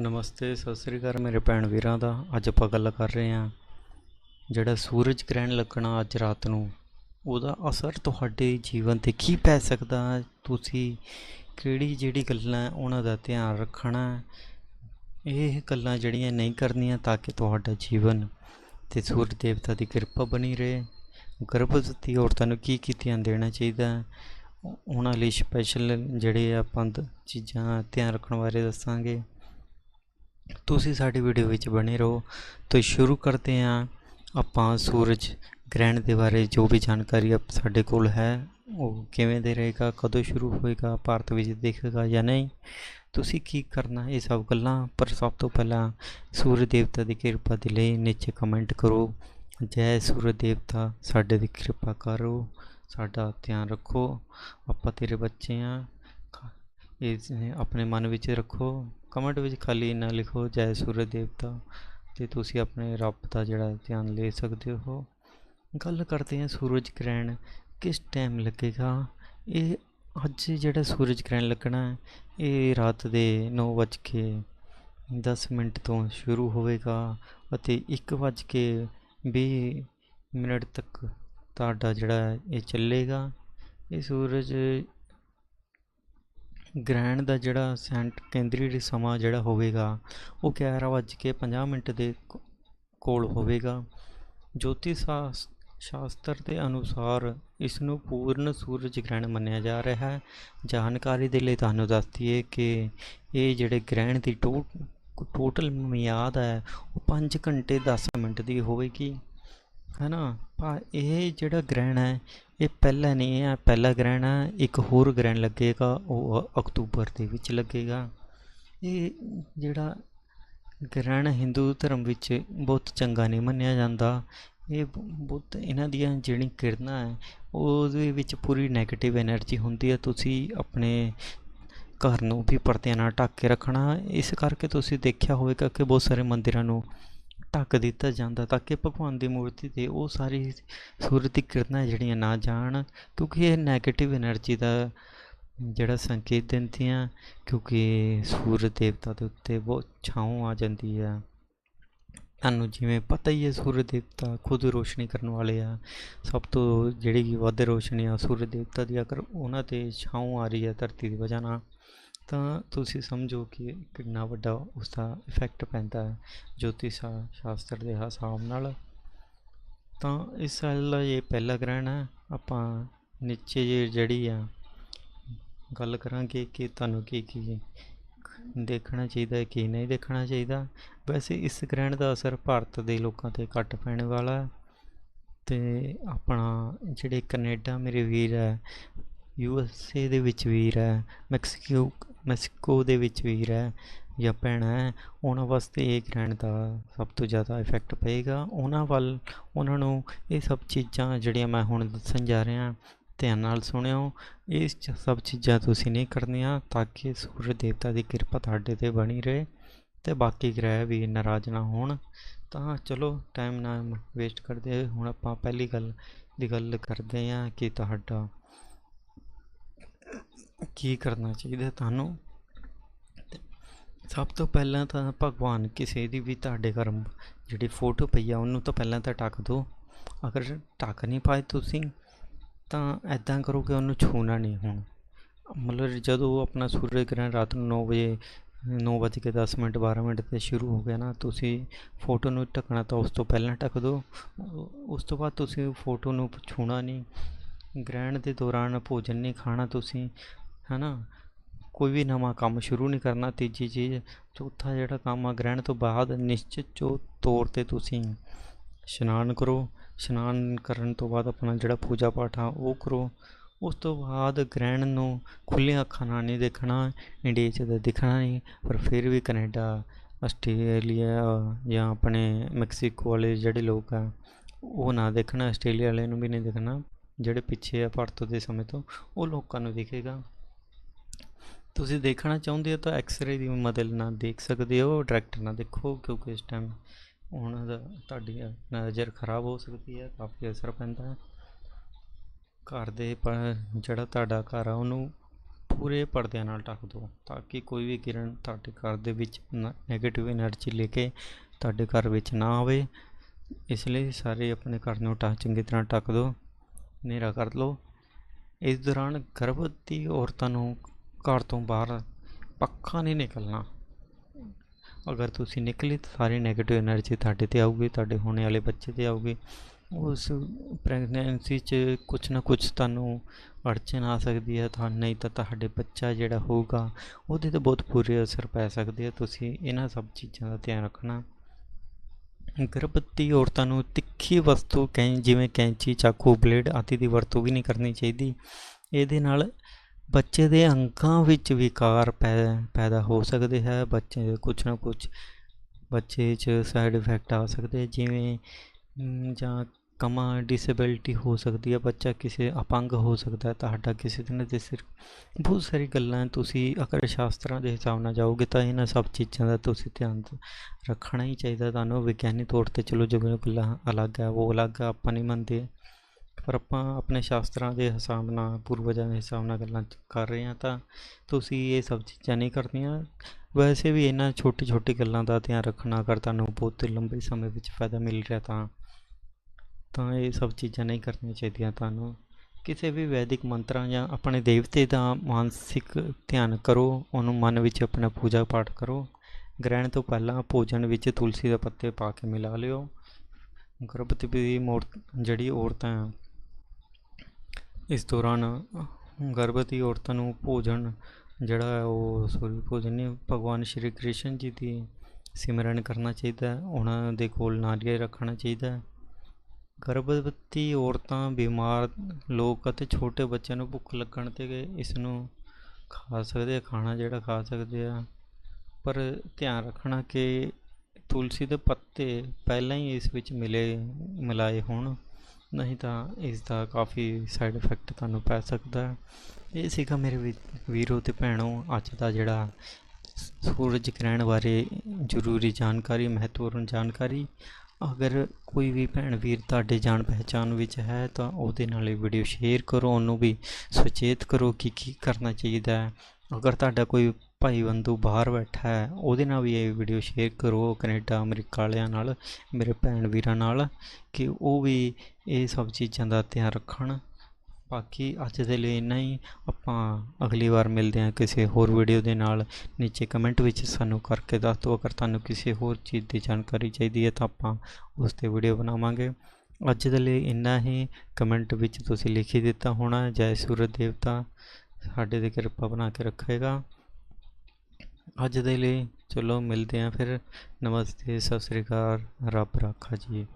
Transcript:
ਨਮਸਤੇ, ਸਤਿ ਸ੍ਰੀ ਅਕਾਲ ਮੇਰੇ ਭੈਣ ਵੀਰਾਂ ਦਾ। ਅੱਜ ਆਪਾਂ ਗੱਲ ਕਰ ਰਹੇ ਹਾਂ ਜਿਹੜਾ ਸੂਰਜ ਗ੍ਰਹਿਣ ਲੱਗਣਾ ਅੱਜ ਰਾਤ ਨੂੰ, ਉਹਦਾ ਅਸਰ ਤੁਹਾਡੇ ਜੀਵਨ ਤੇ ਕੀ ਪੈ ਸਕਦਾ ਹੈ? ਤੁਸੀਂ ਕਿਹੜੀ ਜਿਹੜੀ ਗੱਲਾਂ ਉਹਨਾਂ ਦਾ ਧਿਆਨ ਰੱਖਣਾ ਇਹ ਗੱਲਾਂ ਜਿਹੜੀਆਂ ਨਹੀਂ ਕਰਨੀਆਂ ਤਾਂ ਕਿ ਤੁਹਾਡਾ ਜੀਵਨ ਤੇ ਸੂਰਜ ਦੇਵਤਾ ਦੀ ਕਿਰਪਾ ਬਣੀ ਰਹੇ। ਗਰਭਵਤੀ ਔਰਤਾਂ ਨੂੰ ਕੀ ਕੀ ਧਿਆਨ ਦੇਣਾ ਚਾਹੀਦਾ ਉਹਨਾਂ ਲਈ ਸਪੈਸ਼ਲ ਜਿਹੜੇ ਆਪਾਂ ਦ- ਚੀਜ਼ਾਂ ਧਿਆਨ ਰੱਖਣ ਬਾਰੇ ਦੱਸਾਂਗੇ। ਤੁਸੀਂ ਸਾਡੀ ਵੀਡੀਓ ਵਿੱਚ ਬਣੇ ਰਹੋ। ਤੋਂ ਸ਼ੁਰੂ ਕਰਦੇ ਹਾਂ ਆਪਾਂ ਸੂਰਜ ਗ੍ਰਹਿਣ ਦੇ ਬਾਰੇ। ਜੋ ਵੀ ਜਾਣਕਾਰੀ ਆਪ ਸਾਡੇ ਕੋਲ ਹੈ, ਉਹ ਕਿਵੇਂ ਦੇ ਰਹੇਗਾ, ਕਦੋਂ ਸ਼ੁਰੂ ਹੋਏਗਾ, ਭਾਰਤ ਵਿੱਚ ਦੇਖੇਗਾ ਜਾਂ ਨਹੀਂ। ਤੁਸੀਂ ਕੀ ਕਰਨਾ, ਇਹ ਸਭ ਗੱਲਾਂ। ਪਰ ਸਭ ਤੋਂ ਪਹਿਲਾਂ ਸੂਰਜ ਦੇਵਤਾ ਦੀ ਕਿਰਪਾ ਦੇ ਲਈ ਨੀਚੇ ਕਮੈਂਟ ਕਰੋ। ਜੈ ਸੂਰਜ ਦੇਵਤਾ, ਸਾਡੇ ਦੀ ਕਿਰਪਾ ਕਰੋ, ਸਾਡਾ ਧਿਆਨ ਰੱਖੋ। ਆਪਾਂ ਤੇਰੇ ਬੱਚੇ ਆ ਇਹ ਆਪਣੇ ਮਨ ਵਿੱਚ ਰੱਖੋ। ਕਮੈਂਟ ਵਿੱਚ ਖਾਲੀ ਨਾ ਲਿਖੋ, ਜੈ ਸੂਰਜ ਦੇਵਤਾ ਤੇ ਤੁਸੀਂ ਆਪਣੇ ਰੱਬ ਦਾ ਜਿਹੜਾ ਧਿਆਨ ਲੈ ਸਕਦੇ ਹੋ। ਗੱਲ ਕਰਦੇ ਹਾਂ ਸੂਰਜ ਗ੍ਰਹਿਣ, ਕਿਸ ਟਾਈਮ ਲੱਗੇਗਾ? ਇਹ ਅੱਜ ਜਿਹੜਾ ਸੂਰਜ ਗ੍ਰਹਿਣ ਲੱਗਣਾ ਹੈ, ਇਹ ਰਾਤ ਦੇ 9:10 ਮਿੰਟ ਤੋਂ ਸ਼ੁਰੂ ਹੋਵੇਗਾ ਅਤੇ 1:20 ਮਿੰਟ ਤੱਕ ਤੁਹਾਡਾ ਜਿਹੜਾ ਇਹ ਚੱਲੇਗਾ। ਇਹ ਸੂਰਜ ਗ੍ਰਹਿਣ ਦਾ ਜਿਹੜਾ ਸੈਂਟ ਕੇਂਦਰੀ ਸਮਾਂ ਜਿਹੜਾ ਹੋਵੇਗਾ, ਉਹ 11:50 ਮਿੰਟ ਦੇ ਕੋਲ ਹੋਵੇਗਾ। ਜੋਤਿਸ਼ ਸ਼ਾਸ- ਸ਼ਾਸਤਰ ਦੇ ਅਨੁਸਾਰ ਇਸ ਨੂੰ ਪੂਰਨ ਸੂਰਜ ਗ੍ਰਹਿਣ ਮੰਨਿਆ ਜਾ ਰਿਹਾ ਹੈ। ਜਾਣਕਾਰੀ ਦੇ ਲਈ ਤੁਹਾਨੂੰ ਦੱਸ ਦਈਏ ਕਿ ਇਹ ਜਿਹੜੇ ਗ੍ਰਹਿਣ ਦੀ ਟੋ, ਟੋਟਲ ਮਿਆਦ ਹੈ, ਉਹ 5 ਘੰਟੇ 10 ਮਿੰਟ ਦੀ ਹੋਵੇਗੀ। ਹੈ ਨਾ? ਪਰ ਇਹ ਜਿਹੜਾ ਗ੍ਰਹਿਣ ਹੈ ਇਹ ਪਹਿਲਾ ਨਹੀਂ ਹੈ, ਪਹਿਲਾ ਗ੍ਰਹਿਣ ਹੈ, ਇੱਕ ਹੋਰ ਗ੍ਰਹਿਣ ਲੱਗੇਗਾ, ਉਹ ਅਕਤੂਬਰ ਦੇ ਵਿੱਚ ਲੱਗੇਗਾ। ਇਹ ਜਿਹੜਾ ਗ੍ਰਹਿਣ ਹਿੰਦੂ ਧਰਮ ਵਿੱਚ ਬਹੁਤ ਚੰਗਾ ਨਹੀਂ ਮੰਨਿਆ ਜਾਂਦਾ। ਇਹ ਬਹੁਤ ਇਹਨਾਂ ਦੀਆਂ ਜਿਹੜੀ ਕਿਰਨਾਂ ਹੈ, ਉਹਦੇ ਵਿੱਚ ਪੂਰੀ ਨੈਗੇਟਿਵ એનર્ਜੀ ਹੁੰਦੀ ਹੈ। ਤੁਸੀਂ ਆਪਣੇ ਘਰ ਨੂੰ ਵੀ ਪਰਦਿਆਂ ਨਾਲ ਢੱਕ ਕੇ ਰੱਖਣਾ, ਇਸ ਕਰਕੇ ਤੁਸੀਂ ਦੇਖਿਆ ਹੋਵੇਗਾ ਕਿ ਬਹੁਤ ਸਾਰੇ ਮੰਦਿਰਾਂ ਨੂੰ ਢੱਕ ਦਿੱਤਾ ਜਾਂਦਾ ਤਾਂ ਕਿ ਭਗਵਾਨ ਦੀ ਮੂਰਤੀ ਤੇ ਉਹ ਸਾਰੀ ਸੂਰਜ ਦੀ ਕਿਰਨਾਂ ਜਿਹੜੀਆਂ ਨਾ ਜਾਣ, ਕਿਉਂਕਿ ਇਹ 네ਗੇਟਿਵ એનર્ਜੀ ਦਾ ਜਿਹੜਾ ਸੰਕੇਤ ਦਿੰਦੀਆਂ, ਕਿਉਂਕਿ ਸੂਰਜ ਦੇਵਤਾ ਦੇ ਉੱਤੇ ਬਹੁਤ ਛਾਂ ਆ ਜਾਂਦੀ ਆ। ਤੁਹਾਨੂੰ ਜਿਵੇਂ ਪਤਾ ਹੀ ਹੈ, ਸੂਰਜ ਦੇਵਤਾ ਖੁਦ ਰੋਸ਼ਨੀ ਕਰਨ ਵਾਲੇ ਆ। ਸਭ ਤੋਂ ਜਿਹੜੀ ਕਿ ਵੱਧ ਰੋਸ਼ਨੀ ਆ ਸੂਰਜ ਦੇਵਤਾ ਦੀ, ਅਗਰ ਉਹਨਾਂ ਤੇ ਛਾਂ ਆ ਰਹੀ ਹੈ ਧਰਤੀ ਦੀ ਵਜ੍ਹਾ ਨਾਲ ਤਾਂ ਤੁਸੀਂ ਸਮਝੋ ਕਿ ਕਿੰਨਾ ਵੱਡਾ ਉਸਦਾ ਇਫੈਕਟ ਪੈਂਦਾ ਹੈ ਜੋਤਿਸ਼ ਸ਼ਾਸਤਰ ਦੇ ਹਿਸਾਬ ਨਾਲ। ਤਾਂ ਇਸ ਸਾਲ ਦਾ ਇਹ ਪਹਿਲਾ ਗ੍ਰਹਿਣ ਹੈ, ਆਪਾਂ ਨੀਚੇ ਜਿਹੇ ਜਿਹੜੀ ਆ, ਗੱਲ ਕਰਾਂਗੇ ਕਿ ਤੁਹਾਨੂੰ ਕੀ ਕੀ ਦੇਖਣਾ ਚਾਹੀਦਾ ਕੀ ਨਹੀਂ ਦੇਖਣਾ ਚਾਹੀਦਾ। ਵੈਸੇ ਇਸ ਗ੍ਰਹਿਣ ਦਾ ਅਸਰ ਭਾਰਤ ਦੇ ਲੋਕਾਂ ਤੇ ਘੱਟ ਪੈਣ ਵਾਲਾ ਹੈ। ਤੇ ਆਪਣਾ ਜਿਹੜੇ ਕੈਨੇਡਾ ਮੇਰੇ ਵੀਰ ਹੈ ਯੂ ਐਸ ਏ ਦੇ ਵਿੱਚ ਵੀਰ ਹੈ ਮੈਕਸੀਕੋ ਮੈਕਸੀਕੋ ਦੇ ਵਿੱਚ ਵੀਰ ਹੈ ਜਾਂ ਭੈਣ ਹੈ ਉਹਨਾਂ ਵਾਸਤੇ ਇਹ ਗ੍ਰਹਿਣ ਦਾ ਸਭ ਤੋਂ ਜ਼ਿਆਦਾ ਇਫੈਕਟ ਪਏਗਾ। ਉਹਨਾਂ ਵੱਲ, ਉਹਨਾਂ ਨੂੰ ਇਹ ਸਭ ਚੀਜ਼ਾਂ ਜਿਹੜੀਆਂ ਮੈਂ ਹੁਣ ਦੱਸਣ ਜਾ ਰਿਹਾ, ਧਿਆਨ ਨਾਲ ਸੁਣਿਓ। ਇਹ ਸਭ ਚੀਜ਼ਾਂ ਤੁਸੀਂ ਨਹੀਂ ਕਰਨੀਆਂ ਤਾਂ ਕਿ ਸੂਰਜ ਦੇਵਤਾ ਦੀ ਕਿਰਪਾ ਤੁਹਾਡੇ ਤੇ ਬਣੀ ਰਹੇ ਤੇ ਬਾਕੀ ਗ੍ਰਹਿ ਵੀ ਨਾਰਾਜ਼ ਨਾ ਹੋਣ। ਤਾਂ ਚਲੋ ਟਾਈਮ ਨਾ ਵੇਸਟ ਕਰਦੇ। ਹੁਣ ਆਪਾਂ ਪਹਿਲੀ ਗੱਲ ਦੀ ਗੱਲ ਕਰਦੇ ਹਾਂ ਕਿ ਤੁਹਾਡਾ ਕੀ ਕਰਨਾ ਚਾਹੀਦਾ ਤੁਹਾਨੂੰ? ਸਭ ਤੋਂ ਪਹਿਲਾਂ ਤਾਂ ਭਗਵਾਨ ਕਿਸੇ ਦੀ ਵੀ ਤੁਹਾਡੇ ਕਰਮ ਜਿਹੜੀ ਫੋਟੋ ਪਈ ਆ, ਉਹਨੂੰ ਤਾਂ ਪਹਿਲਾਂ ਤਾਂ ਢੱਕ ਦਿਓ। ਅਗਰ ਢੱਕ ਨਹੀਂ ਪਾਏ ਤੁਸੀਂ, ਤਾਂ ਐਦਾਂ ਕਰੋ ਕਿ ਉਹਨੂੰ ਛੂਣਾ ਨਹੀਂ ਹੁਣ। ਮਤਲਬ ਜਦੋਂ ਆਪਣਾ ਸੂਰਜ ਗ੍ਰਹਿਣ ਰਾਤ ਨੂੰ 9 ਵਜੇ 9 ਵੱਜ ਕੇ 10 ਮਿੰਟ 12 ਮਿੰਟ ਤੇ ਸ਼ੁਰੂ ਹੋ ਗਿਆ ਨਾ, ਤੁਸੀਂ ਫੋਟੋ ਨੂੰ ਢੱਕਣਾ ਤਾਂ ਉਸ ਤੋਂ ਪਹਿਲਾਂ ਢੱਕ ਦਿਓ। ਉਸ ਤੋਂ ਬਾਅਦ ਤੁਸੀਂ ਫੋਟੋ ਨੂੰ ਛੂਣਾ ਨਹੀਂ। ਗ੍ਰਹਿਣ ਦੇ ਦੌਰਾਨ ਭੋਜਨ ਨਹੀਂ ਖਾਣਾ ਤੁਸੀਂ। ਹੈ ਨਾ ਕੋਈ ਵੀ ਨਵਾਂ ਕੰਮ ਸ਼ੁਰੂ ਨਹੀਂ ਕਰਨਾ, ਤੀਜੀ ਚੀਜ਼, ਚੌਥਾ ਜਿਹੜਾ ਕੰਮ ਆ, ਗ੍ਰਹਿਣ ਤੋਂ ਬਾਅਦ ਨਿਸ਼ਚਿਤ ਤੌਰ ਤੇ ਤੁਸੀਂ ਇਸ਼ਨਾਨ ਕਰੋ। ਇਸ਼ਨਾਨ ਕਰਨ ਤੋਂ ਬਾਅਦ ਆਪਣਾ ਜਿਹੜਾ ਪੂਜਾ ਪਾਠ ਆ, ਉਹ ਕਰੋ। ਉਸ ਤੋਂ ਬਾਅਦ ਗ੍ਰਹਿਣ ਨੂੰ ਖੁੱਲ੍ਹੀਆਂ ਅੱਖਾਂ ਨਾਲ ਨਹੀਂ ਦੇਖਣਾ, ਇੰਡੀਆ 'ਚ ਤਾਂ ਦਿਖਣਾ ਨਹੀਂ, ਪਰ ਫਿਰ ਵੀ ਕੈਨੇਡਾ, ਆਸਟ੍ਰੇਲੀਆ ਜਾਂ ਆਪਣੇ ਮੈਕਸੀਕੋ ਵਾਲੇ ਜਿਹੜੇ ਲੋਕ ਆ, ਉਹ ਨਾ ਦੇਖਣਾ, ਆਸਟ੍ਰੇਲੀਆ ਵਾਲੇ ਨੂੰ ਵੀ ਨਹੀਂ ਦੇਖਣਾ। ਜਿਹੜੇ ਪਿੱਛੇ ਆ, ਭਾਰਤ ਦੇ ਸਮੇਂ ਤੋਂ, ਉਹ ਲੋਕਾਂ ਨੂੰ ਦਿਖੇਗਾ। ਤੁਸੀਂ ਦੇਖਣਾ ਚਾਹੁੰਦੇ ਹੋ ਤਾਂ ਐਕਸਰੇ ਦੀ ਮਦਦ ਨਾਲ ਦੇਖ ਸਕਦੇ ਹੋ ਡਾਇਰੈਕਟਰ ਨਾ ਦੇਖੋ, ਕਿਉਂਕਿ ਇਸ ਟਾਈਮ ਉਹਨਾਂ ਦਾ ਤੁਹਾਡੀ ਨਜ਼ਰ ਖਰਾਬ ਹੋ ਸਕਦੀ ਹੈ, ਕਾਫੀ ਅਸਰ ਪੈਂਦਾ ਘਰ ਦੇ ਜਿਹੜਾ ਤੁਹਾਡਾ ਘਰ ਆ, ਉਹਨੂੰ ਪੂਰੇ ਪਰਦਿਆਂ ਨਾਲ ਢੱਕ ਦਿਓ, ਤਾਂ ਕਿ ਕੋਈ ਵੀ ਕਿਰਨ ਤੁਹਾਡੇ ਘਰ ਦੇ ਵਿੱਚ ਨੈਗੇਟਿਵ એનર્ਜੀ ਲੈ ਕੇ ਤੁਹਾਡੇ ਘਰ ਵਿੱਚ ਨਾ ਆਵੇ। ਇਸ ਲਈ ਸਾਰੇ ਆਪਣੇ ਘਰ ਨੂੰ ਟਾ ਚੰਗੀ ਤਰ੍ਹਾਂ ਢੱਕ ਦਿਓ, ਹਨੇਰਾ ਕਰ ਲਓ। ਇਸ ਦੌਰਾਨ ਗਰਭਵਤੀ ਔਰਤਾਂ ਨੂੰ ਘਰ ਤੋਂ ਬਾਹਰ ਪੱਖਾ ਨਹੀਂ ਨਿਕਲਣਾ। ਅਗਰ ਤੁਸੀਂ ਨਿਕਲੇ ਤਾਂ ਸਾਰੀ ਨੈਗੇਟਿਵ એનર્ਜੀ ਤੁਹਾਡੇ ਤੇ ਆਊਗੀ, ਤੁਹਾਡੇ ਹੋਣੇ ਵਾਲੇ ਬੱਚੇ ਤੇ ਆਊਗੀ। ਉਸ ਪ੍ਰੈਗਨੈਂਸੀ 'ਚ ਕੁਝ ਨਾ ਕੁਝ ਤੁਹਾਨੂੰ ਅੜਚਨ ਆ ਸਕਦੀ ਹੈ, ਤਾਂ ਨਹੀਂ ਤਾਂ ਤੁਹਾਡੇ ਬੱਚਾ ਜਿਹੜਾ ਹੋਊਗਾ, ਉਹਦੇ ਤੇ ਬਹੁਤ ਬੁਰੇ ਅਸਰ ਪੈ ਸਕਦੇ ਆ। ਤੁਸੀਂ ਇਹਨਾਂ ਸਭ ਚੀਜ਼ਾਂ ਦਾ ਧਿਆਨ ਰੱਖਣਾ। ਗਰਭਵਤੀ ਔਰਤਾਂ ਨੂੰ ਤਿੱਖੀ ਵਸਤੂ ਕੈਂ, ਜਿਵੇਂ ਕੈਂਚੀ, ਚਾਕੂ, ਬਲੇਡ ਆਦਿ ਦੀ ਵਰਤੋਂ ਵੀ ਨਹੀਂ ਕਰਨੀ ਚਾਹੀਦੀ। ਇਹਦੇ ਨਾਲ ਬੱਚੇ ਦੇ ਅੰਗਾਂ ਵਿੱਚ ਵਿਕਾਰ ਪੈ, ਪੈਦਾ ਹੋ ਸਕਦੇ ਹੈ, ਬੱਚੇ ਦੇ ਕੁਛ ਨਾ ਕੁਛ ਬੱਚੇ 'ਚ ਸਾਈਡ ਇਫੈਕਟ ਆ ਸਕਦੇ, ਜਿਵੇਂ ਜਾਂ ਕਮਾ ਡਿਸੇਬਿਲਟੀ ਹੋ ਸਕਦੀ ਹੈ, ਬੱਚਾ ਕਿਸੇ ਅਪੰਗ ਹੋ ਸਕਦਾ ਤੁਹਾਡਾ ਕਿਸੇ ਦਿਨ ਦੇ ਸਿਰ, ਬਹੁਤ ਸਾਰੀ ਗੱਲਾਂ ਤੁਸੀਂ ਅਗਰ ਸ਼ਾਸਤਰਾਂ ਦੇ ਹਿਸਾਬ ਨਾਲ ਜਾਓਗੇ ਤਾਂ ਇਹਨਾਂ ਸਭ ਚੀਜ਼ਾਂ ਦਾ ਤੁਸੀਂ ਧਿਆਨ ਰੱਖਣਾ ਹੀ ਚਾਹੀਦਾ ਤੁਹਾਨੂੰ ਵਿਗਿਆਨੀ ਤੌਰ ਤੇ ਚਲੋ ਜਿਵੇਂ ਗੱਲਾਂ ਅਲੱਗ ਹੈ, ਉਹ ਅਲੱਗ ਆਪਾਂ ਨਹੀਂ ਮੰਨਦੇ। ਪਰ ਆਪਾਂ ਆਪਣੇ ਸ਼ਾਸਤਰਾਂ ਦੇ ਹਿਸਾਬ ਨਾਲ, ਪੂਰਵਜਾਂ ਦੇ ਹਿਸਾਬ ਨਾਲ ਗੱਲਾਂ ਕਰ ਰਹੇ ਹਾਂ ਤਾਂ ਤੁਸੀਂ ਇਹ ਸਭ ਚੀਜ਼ਾਂ ਨਹੀਂ ਕਰਨੀਆਂ। ਵੈਸੇ ਵੀ ਇਹਨਾਂ ਛੋਟੀ ਛੋਟੀ ਗੱਲਾਂ ਦਾ ਧਿਆਨ ਰੱਖਣਾ ਅਗਰ ਤੁਹਾਨੂੰ ਬਹੁਤ ਲੰਬੇ ਸਮੇਂ ਵਿੱਚ ਫਾਇਦਾ ਮਿਲ ਰਿਹਾ ਤਾਂ ਤਾਂ ਇਹ ਸਭ ਚੀਜ਼ਾਂ ਨਹੀਂ ਕਰਨੀਆਂ ਚਾਹੀਦੀਆਂ ਤੁਹਾਨੂੰ। ਕਿਸੇ ਵੀ ਵੈਦਿਕ ਮੰਤਰਾਂ ਜਾਂ ਆਪਣੇ ਦੇਵਤੇ ਦਾ ਮਾਨਸਿਕ ਧਿਆਨ ਕਰੋ, ਉਹਨੂੰ ਮਨ ਵਿੱਚ ਆਪਣਾ ਪੂਜਾ ਪਾਠ ਕਰੋ। ਗ੍ਰਹਿਣ ਤੋਂ ਪਹਿਲਾਂ ਭੋਜਨ ਵਿੱਚ ਤੁਲਸੀ ਦੇ ਪੱਤੇ ਪਾ ਕੇ ਮਿਲਾ ਲਿਓ। ਗਰਭਵਤੀ ਮੌਰ ਜਿਹੜੀ ਔਰਤਾਂ ਇਸ ਦੌਰਾਨ ਗਰਭਵਤੀ ਔਰਤਾਂ ਨੂੰ ਭੋਜਨ ਜਿਹੜਾ ਹੈ ਉਹ ਸੋਰੀ ਭੋਜਨ ਨਹੀਂ, ਭਗਵਾਨ ਸ਼੍ਰੀ ਕ੍ਰਿਸ਼ਨ ਜੀ ਦੀ ਸਿਮਰਨ ਕਰਨਾ ਚਾਹੀਦਾ ਹੈ, ਉਹਨਾਂ ਦੇ ਕੋਲ ਨਾਰੀਅਲ ਰੱਖਣਾ ਚਾਹੀਦਾ ਹੈ। ਗਰਭਵਤੀ ਔਰਤਾਂ ਬਿਮਾਰ ਲੋਕ ਅਤੇ ਛੋਟੇ ਬੱਚਿਆਂ ਨੂੰ ਭੁੱਖ ਲੱਗਣ ਤੇ ਇਸ ਨੂੰ ਖਾ ਸਕਦੇ ਖਾਣਾ ਜਿਹੜਾ ਖਾ ਸਕਦੇ ਆ। ਪਰ ਧਿਆਨ ਰੱਖਣਾ ਕਿ ਤੁਲਸੀ ਦੇ ਪੱਤੇ ਪਹਿਲਾਂ ਹੀ ਇਸ ਵਿੱਚ ਮਿਲੇ, ਮਿਲਾਏ ਹੋਣ। ਨਹੀਂ ਤਾਂ ਇਸ ਦਾ ਕਾਫੀ ਸਾਈਡ ਇਫੈਕਟ ਤੁਹਾਨੂੰ ਪੈ ਸਕਦਾ ਹੈ। ਇਹ ਸੀਗਾ ਮੇਰੇ ਵੀ- ਵੀਰੋ ਤੇ ਭੈਣੋ, ਅੱਜ ਦਾ ਜਿਹੜਾ ਸੂਰਜ ਗ੍ਰਹਿਣ ਬਾਰੇ ਜ਼ਰੂਰੀ ਜਾਣਕਾਰੀ, ਮਹੱਤਵਪੂਰਨ ਜਾਣਕਾਰੀ। ਅਗਰ ਕੋਈ ਵੀ ਭੈਣ ਵੀਰ ਤੁਹਾਡੇ ਜਾਣ ਪਹਿਚਾਣ ਵਿੱਚ ਹੈ, ਤਾਂ ਉਹਦੇ ਨਾਲ ਇਹ ਵੀਡੀਓ ਸ਼ੇਅਰ ਕਰੋ, ਉਹਨੂੰ ਵੀ ਸੁਚੇਤ ਕਰੋ ਕਿ ਕੀ ਕਰਨਾ ਚਾਹੀਦਾ ਹੈ। ਅਗਰ ਤੁਹਾਡਾ ਕੋਈ ਭਾਈ ਬੰਧੂ ਬਾਹਰ ਬੈਠਾ ਹੈ, ਉਹਦੇ ਨਾਲ ਵੀ ਇਹ ਵੀਡੀਓ ਸ਼ੇਅਰ ਕਰੋ ਕੈਨੇਡਾ, ਅਮਰੀਕਾ ਵਾਲਿਆਂ ਨਾਲ, ਮੇਰੇ ਭੈਣ ਵੀਰਾਂ ਨਾਲ, ਕਿ ਉਹ ਵੀ ਇਹ ਸਭ ਚੀਜ਼ਾਂ ਦਾ ਧਿਆਨ ਰੱਖਣ। ਬਾਕੀ ਅੱਜ ਦੇ ਲਈ ਇੰਨਾ ਹੀ। ਆਪਾਂ ਅਗਲੀ ਵਾਰ ਮਿਲਦੇ ਹਾਂ ਕਿਸੇ ਹੋਰ ਵੀਡੀਓ ਦੇ ਨਾਲ। ਨੀਚੇ ਕਮੈਂਟ ਵਿੱਚ ਸਾਨੂੰ ਕਰਕੇ ਦੱਸ ਦਿਓ, ਅਗਰ ਤੁਹਾਨੂੰ ਕਿਸੇ ਹੋਰ ਚੀਜ਼ ਦੀ ਜਾਣਕਾਰੀ ਚਾਹੀਦੀ ਹੈ ਤਾਂ ਆਪਾਂ ਉਸ ਤੇ ਵੀਡੀਓ ਬਣਾਵਾਂਗੇ। ਅੱਜ ਦੇ ਲਈ ਇੰਨਾ ਹੀ। ਕਮੈਂਟ ਵਿੱਚ ਤੁਸੀਂ ਲਿਖੀ ਦਿੱਤਾ ਹੋਣਾ, ਜੈ ਸੂਰਜ ਦੇਵਤਾ। ਸਾਡੇ ਤੇ ਕਿਰਪਾ ਬਣਾ ਕੇ ਰੱਖੇਗਾ। ਅੱਜ ਦੇ ਲਈ ਚਲੋ ਮਿਲਦੇ ਹਾਂ ਫਿਰ। ਨਮਸਤੇ ਸਤਿ ਸ੍ਰੀ ਅਕਾਲ। ਰੱਬ ਰਾਖਾ ਜੀ।